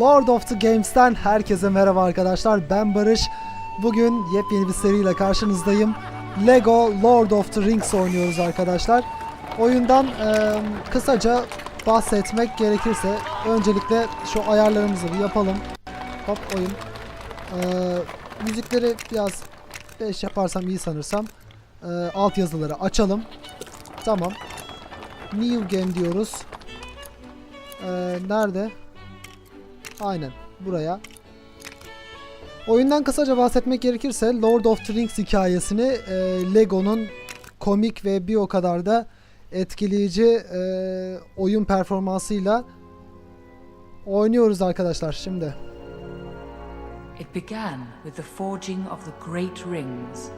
Lord of the Games'ten herkese merhaba arkadaşlar. Ben Barış. Bugün yepyeni bir seriyle karşınızdayım. Lego Lord of the Rings oynuyoruz arkadaşlar. Oyundan eee, kısaca bahsetmek gerekirse öncelikle şu ayarlarımızı bir yapalım. Hop oyun. Eee, müzikleri biraz 5 yaparsam iyi sanırsam. Eee alt yazıları açalım. Tamam. New Game diyoruz. Eee, nerede? Aynen buraya. Oyundan kısaca bahsetmek gerekirse Lord of the Rings hikayesini e, Lego'nun komik ve bir o kadar da etkileyici e, oyun performansıyla oynuyoruz arkadaşlar şimdi. It began with the forging of the great rings.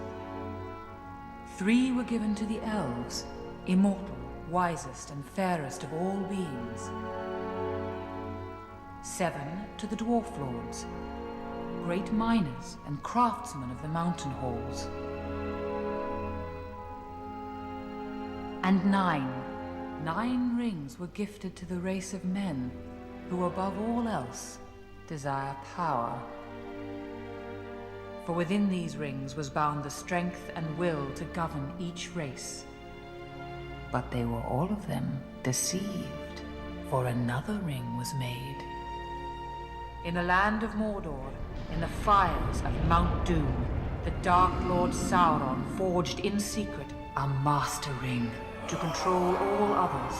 Three were given to the elves, immortal, wisest, and fairest of all beings. Seven to the dwarf lords, great miners and craftsmen of the mountain halls. And nine, nine rings were gifted to the race of men who, above all else, desire power. For within these rings was bound the strength and will to govern each race. But they were all of them deceived, for another ring was made. In the land of Mordor, in the fires of Mount Doom, the Dark Lord Sauron forged in secret a master ring to control all others.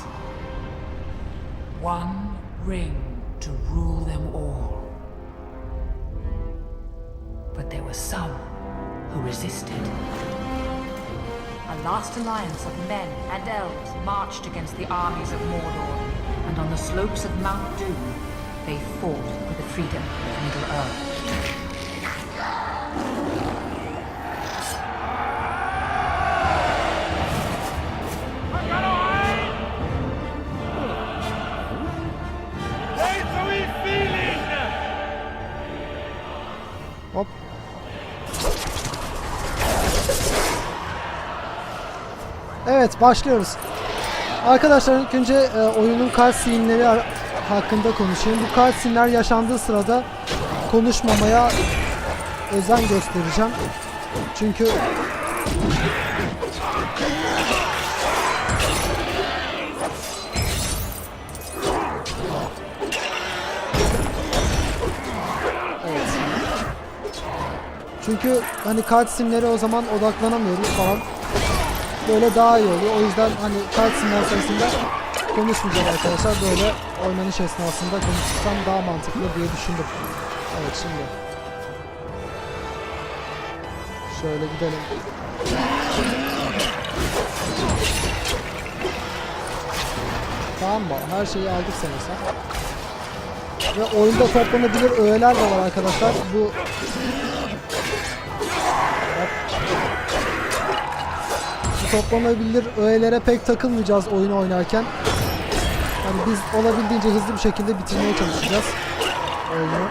One ring to rule them all. But there were some who resisted. A last alliance of men and elves marched against the armies of Mordor, and on the slopes of Mount Doom, they fought the freedom of we feeling? Hop. Evet başlıyoruz. Arkadaşlar ilk önce e, oyunun cutscene'leri hakkında konuşayım. Bu cutscene'ler yaşandığı sırada konuşmamaya özen göstereceğim. Çünkü. Çünkü hani cutscene'lere o zaman odaklanamıyoruz falan. Böyle daha iyi oluyor. O yüzden hani cutscene'ler sırasında konuşmayacağım arkadaşlar. Böyle oynanış esnasında konuşursam daha mantıklı diye düşündüm. Evet şimdi. Şöyle gidelim. Tamam mı? Her şeyi aldık sanırsam. Ve oyunda toplanabilir öğeler de var arkadaşlar. Bu toplanabilir öğelere pek takılmayacağız oyunu oynarken. Yani biz olabildiğince hızlı bir şekilde bitirmeye çalışacağız oyunu.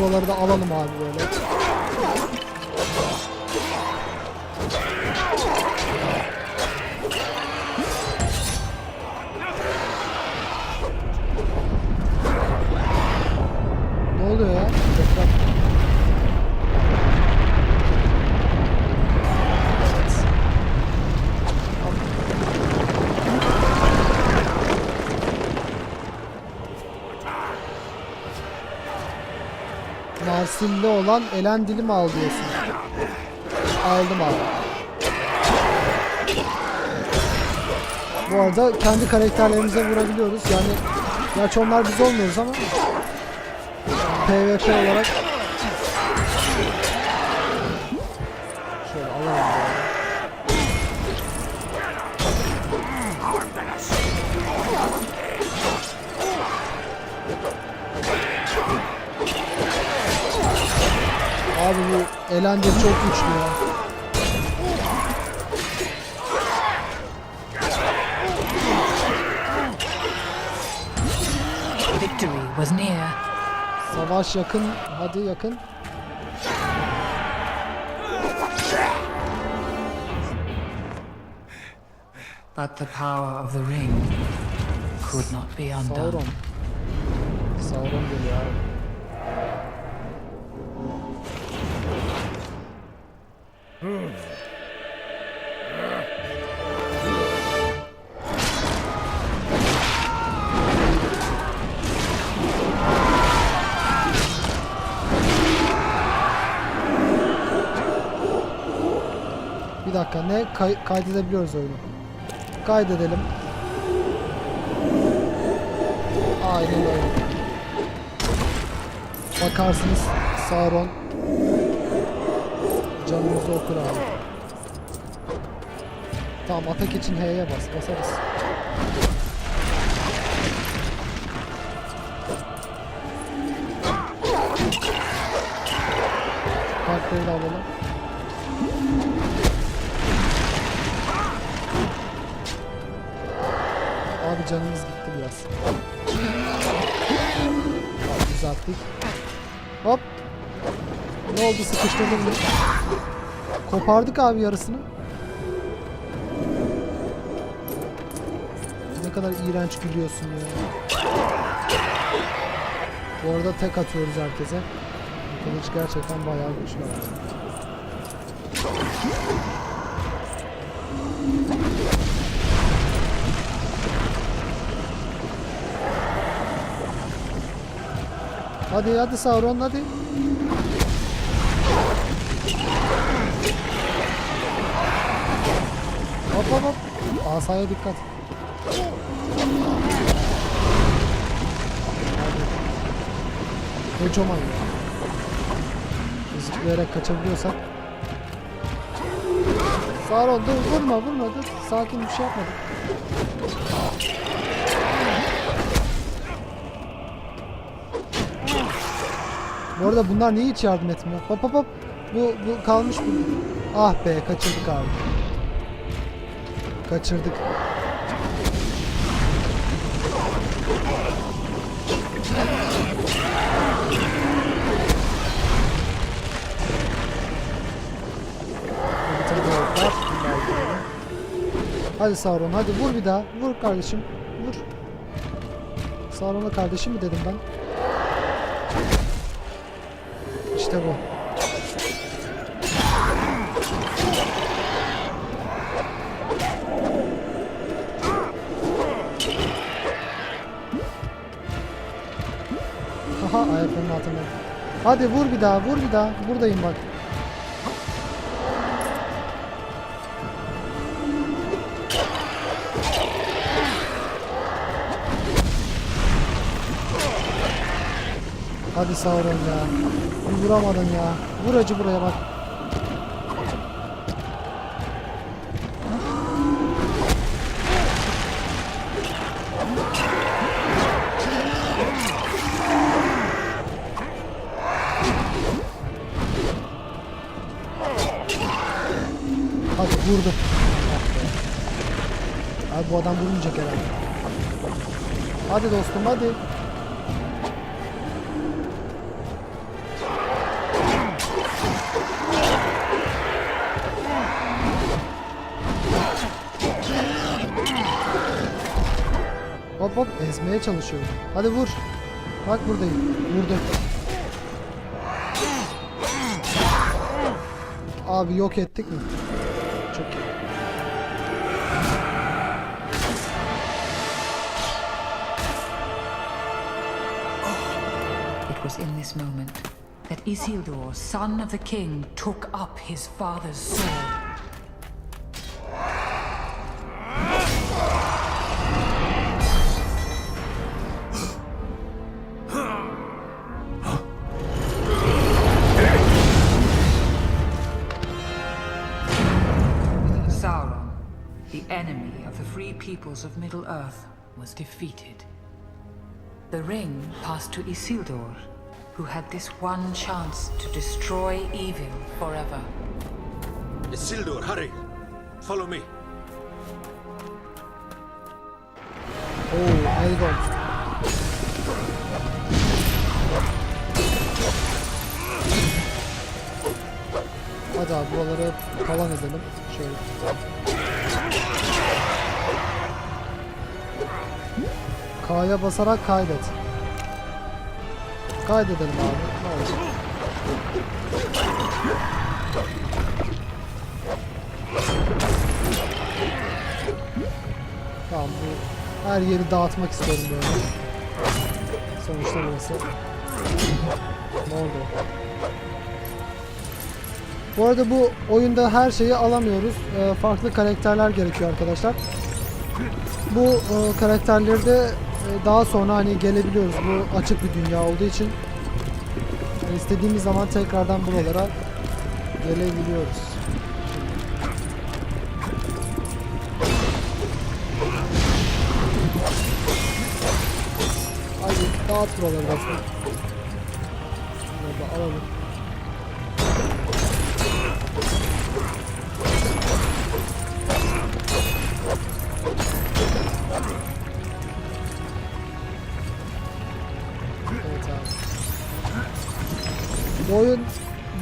Buraları da alalım abi böyle. Marsilli olan Elendil'i mi al diyorsun? Aldım abi. Bu arada kendi karakterlerimize vurabiliyoruz. Yani gerçi onlar biz olmuyoruz ama PvP olarak Abi bu Elendil çok güçlü ya. Victory was near. Savaş yakın. Hadi yakın. But the power of the ring could not be undone. Sauron. Sauron geliyor abi. Bir dakika ne Kay- kaydedebiliyoruz oyunu. Kaydedelim. Aynen öyle. Bakarsınız Sauron canımızı okur abi. Tamam atak için H'ye bas basarız. Kartları da alalım. Abi canımız gitti biraz. Abi düzelttik. Hop. Ne oldu sıkıştırdım mı? Kopardık abi yarısını. Ne kadar iğrenç gülüyorsun ya. Bu arada tek atıyoruz herkese. Bu kılıç gerçekten bayağı güçlü. Hadi hadi Sauron hadi. Hop hop. Asaya dikkat. Kocaman ya. Zıplayarak kaçabiliyorsak. Sauron dur vurma vurma dur. Sakin bir şey yapmadık. Bu arada bunlar niye hiç yardım etmiyor? Hop hop hop. Bu, bu kalmış bu. Ah be kaçırdık abi. Kaçırdık. Hadi Sauron hadi vur bir daha. Vur kardeşim. Vur. Sauron'a kardeşim mi dedim ben? İşte bu. Hadi vur bir daha, vur bir daha. Buradayım bak. Hadi Sauron ya. Vuramadın ya. Vur acı buraya bak. Vurdu. Abi bu adam vurmayacak herhalde. Hadi dostum hadi. Hop hop ezmeye çalışıyorum. Hadi vur. Bak buradayım. Vurdu. Abi yok ettik mi? Was in this moment that Isildur, son of the king, took up his father's sword. Sauron, the enemy of the free peoples of Middle-earth, was defeated. The ring passed to Isildur, who had this one chance to destroy evil forever. Isildur, hurry! Follow me. Oh, Oo, Elrond. Hadi abi buraları kalan edelim. Şöyle. K'ya basarak kaydet. Kaydedelim abi. Tamam bu her yeri dağıtmak istiyorum böyle. Sonuçta burası. Ne oldu? Bu arada bu oyunda her şeyi alamıyoruz. Ee, farklı karakterler gerekiyor arkadaşlar. Bu e, karakterleri de e, daha sonra hani gelebiliyoruz. Bu açık bir dünya olduğu için yani istediğimiz zaman tekrardan buralara gelebiliyoruz. Hadi dağıt buraları aslında. Şunları da alalım.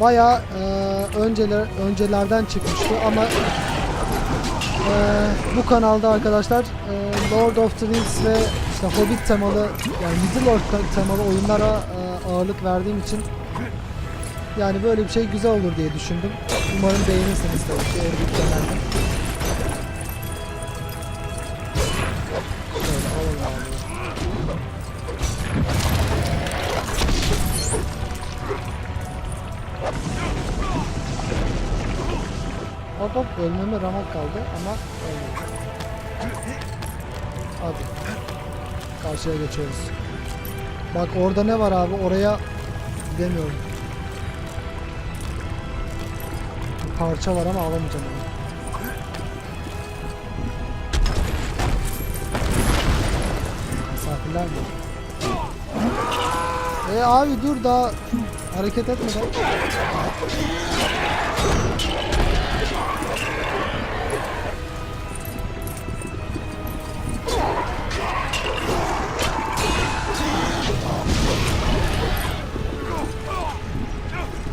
Bayağı e, önceler öncelerden çıkmıştı ama e, bu kanalda arkadaşlar e, Lord of the Rings ve işte Hobbit temalı yani Middle Earth temalı oyunlara e, ağırlık verdiğim için yani böyle bir şey güzel olur diye düşündüm. Umarım beğenirsiniz tabii ki Hop hop ölmeme ramak kaldı ama ölmedi. Hadi. Karşıya geçiyoruz. Bak orada ne var abi oraya gidemiyorum. Bir parça var ama alamayacağım onu. Misafirler mi? E abi dur daha hareket etmeden.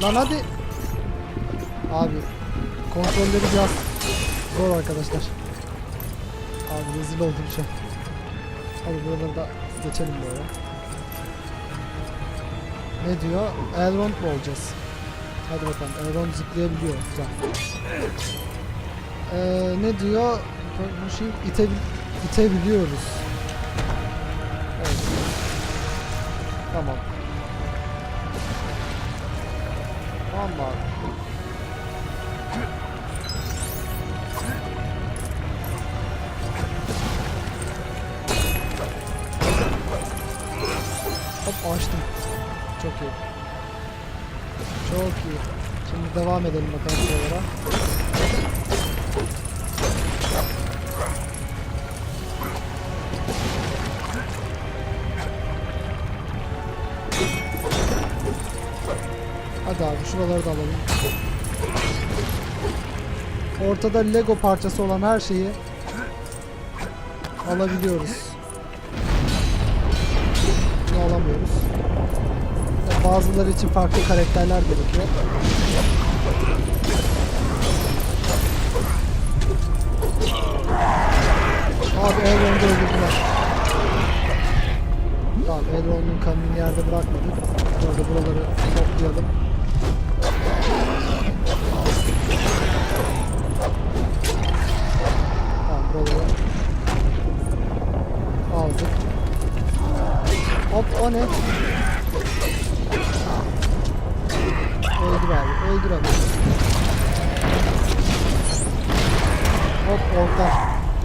Lan hadi. Abi kontrolleri biraz zor arkadaşlar. Abi rezil oldum şu an. Hadi buraları da geçelim böyle. Ne diyor? Elrond mu olacağız? Hadi bakalım. Elrond zıplayabiliyor. Güzel. Ee, ne diyor? Bu şey ite, itebiliyoruz. Evet. Tamam açtım. Çok iyi. Çok iyi. Şimdi devam edelim bakalım buralara. Hadi abi şuraları da alalım. Ortada Lego parçası olan her şeyi alabiliyoruz. Bazıları için farklı karakterler gerekiyor. Abi Elrond'u öldürdüler. Tamam Elrond'un kanını yerde bırakmadık. Burada buraları toplayalım. Tamam buraları aldık. Hop o ne? Öldür abi, öldür abi. Hop orta.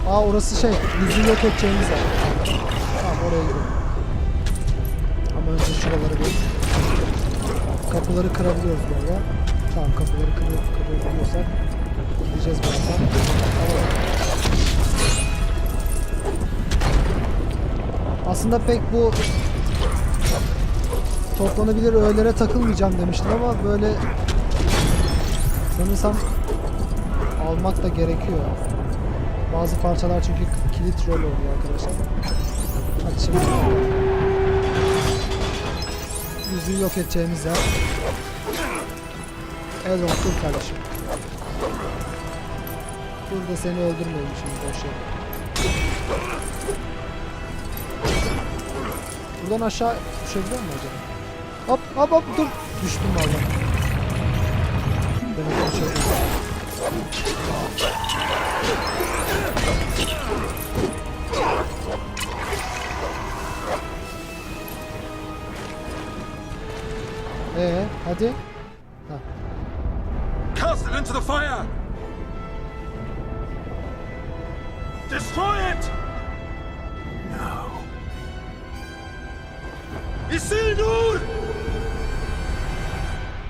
Aa orası şey, yüzü yok edeceğimiz yer. Tamam oraya gidelim. Ama önce şuraları bir kapıları kırabiliyoruz böyle. Tamam kapıları kırı, kırabiliyorsak gideceğiz birazdan. Tamam. Aslında pek bu toplanabilir öğelere takılmayacağım demiştim ama böyle sanırsam almak da gerekiyor. Bazı parçalar çünkü kilit rol oynuyor arkadaşlar. Hadi şimdi. büyü yok edeceğimiz yer. Elrond dur kardeşim. Burada seni öldürmeyelim şimdi boş yere. Buradan aşağı düşebiliyor mu acaba? Hop hop hop dur. Düştüm valla. Demek ki. Ee, hadi. Ha. Cast it into the fire! Destroy it!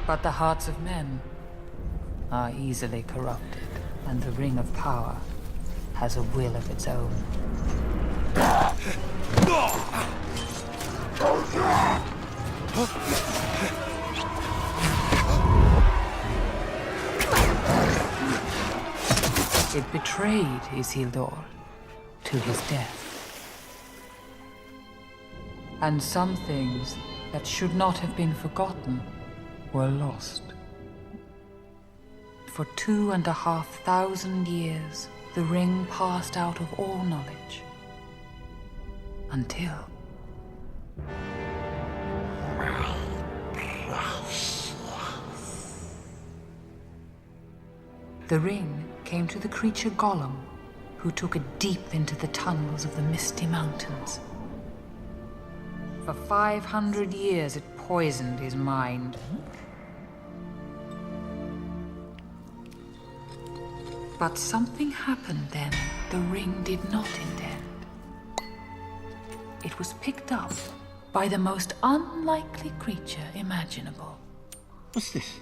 But the hearts of men are easily corrupted, and the Ring of Power has a will of its own. It betrayed Isildur to his death. And some things that should not have been forgotten were lost. For two and a half thousand years, the ring passed out of all knowledge. Until. The ring came to the creature Gollum, who took it deep into the tunnels of the Misty Mountains. For 500 years, it poisoned his mind. But something happened then the ring did not intend. It was picked up by the most unlikely creature imaginable. What's this?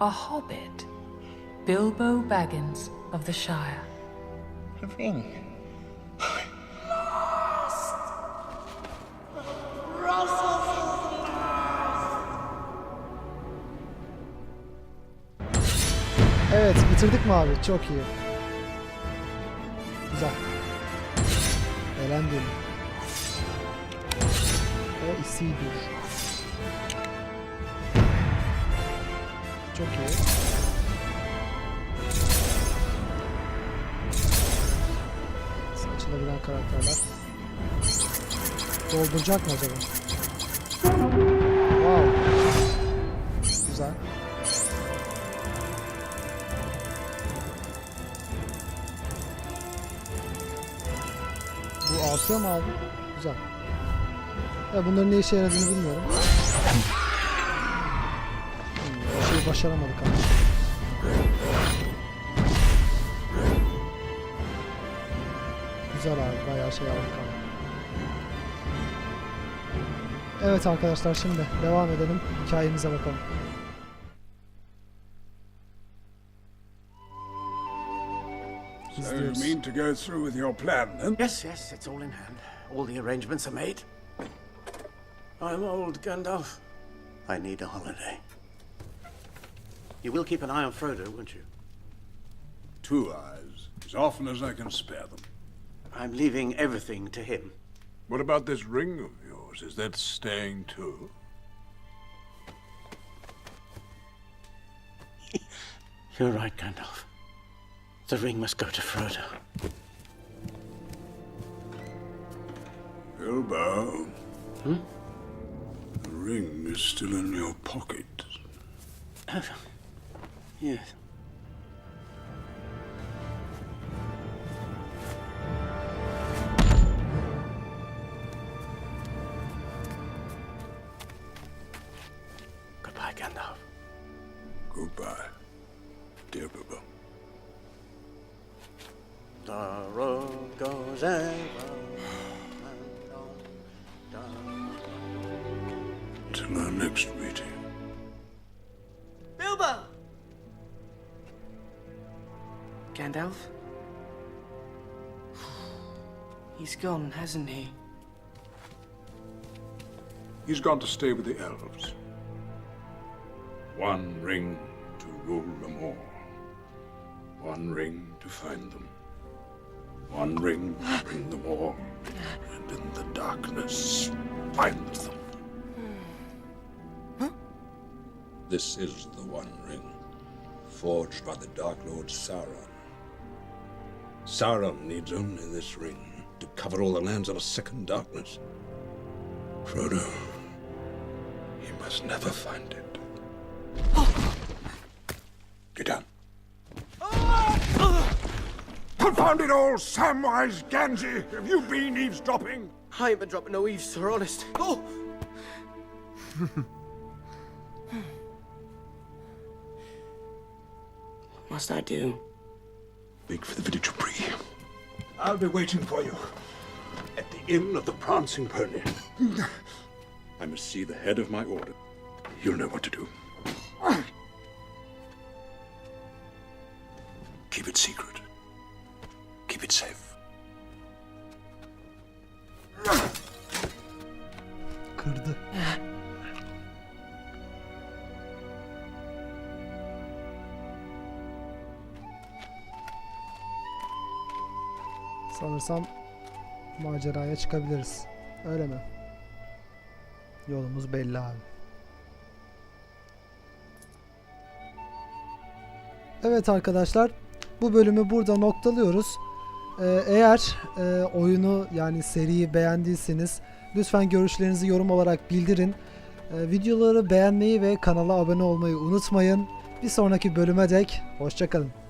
A hobbit, Bilbo Baggins of the Shire. A ring. Bitirdik mi abi? Çok iyi. Güzel. Elendim. O Isildur. Çok iyi. Açılabilen karakterler. Dolduracak mı acaba? Artıyor mu abi? Güzel. Ya bunların ne işe yaradığını bilmiyorum. Hmm, o şeyi başaramadık ama. Güzel abi bayağı şey aldık ama. Evet arkadaşlar şimdi devam edelim. Hikayemize bakalım. So you mean to go through with your plan, then? Yes, yes, it's all in hand. All the arrangements are made. I'm old, Gandalf. I need a holiday. You will keep an eye on Frodo, won't you? Two eyes, as often as I can spare them. I'm leaving everything to him. What about this ring of yours? Is that staying too? You're right, Gandalf. The ring must go to Frodo. Bilbo. Hmm? The ring is still in your pocket. Yes. Next meeting. Bilbo! Gandalf? He's gone, hasn't he? He's gone to stay with the elves. One ring to rule them all. One ring to find them. One ring to bring them all. And in the darkness, find them. This is the One Ring, forged by the Dark Lord Sauron. Sauron needs only this ring to cover all the lands of a second darkness. Frodo, he must never find it. Get down. Confound it all, Samwise Gamgee! Have you been eavesdropping? I ain't been dropping no eaves, sir, honest. Oh! must I do? Make for the village of Bree. I'll be waiting for you at the Inn of the Prancing Pony. I must see the head of my order. You'll know what to do. Keep it secret. Keep it safe. Kırdı. Sanırsam maceraya çıkabiliriz. Öyle mi? Yolumuz belli abi. Evet arkadaşlar, bu bölümü burada noktalıyoruz. Ee, eğer e, oyunu yani seriyi beğendiyseniz lütfen görüşlerinizi yorum olarak bildirin. Ee, videoları beğenmeyi ve kanala abone olmayı unutmayın. Bir sonraki bölüme dek hoşçakalın.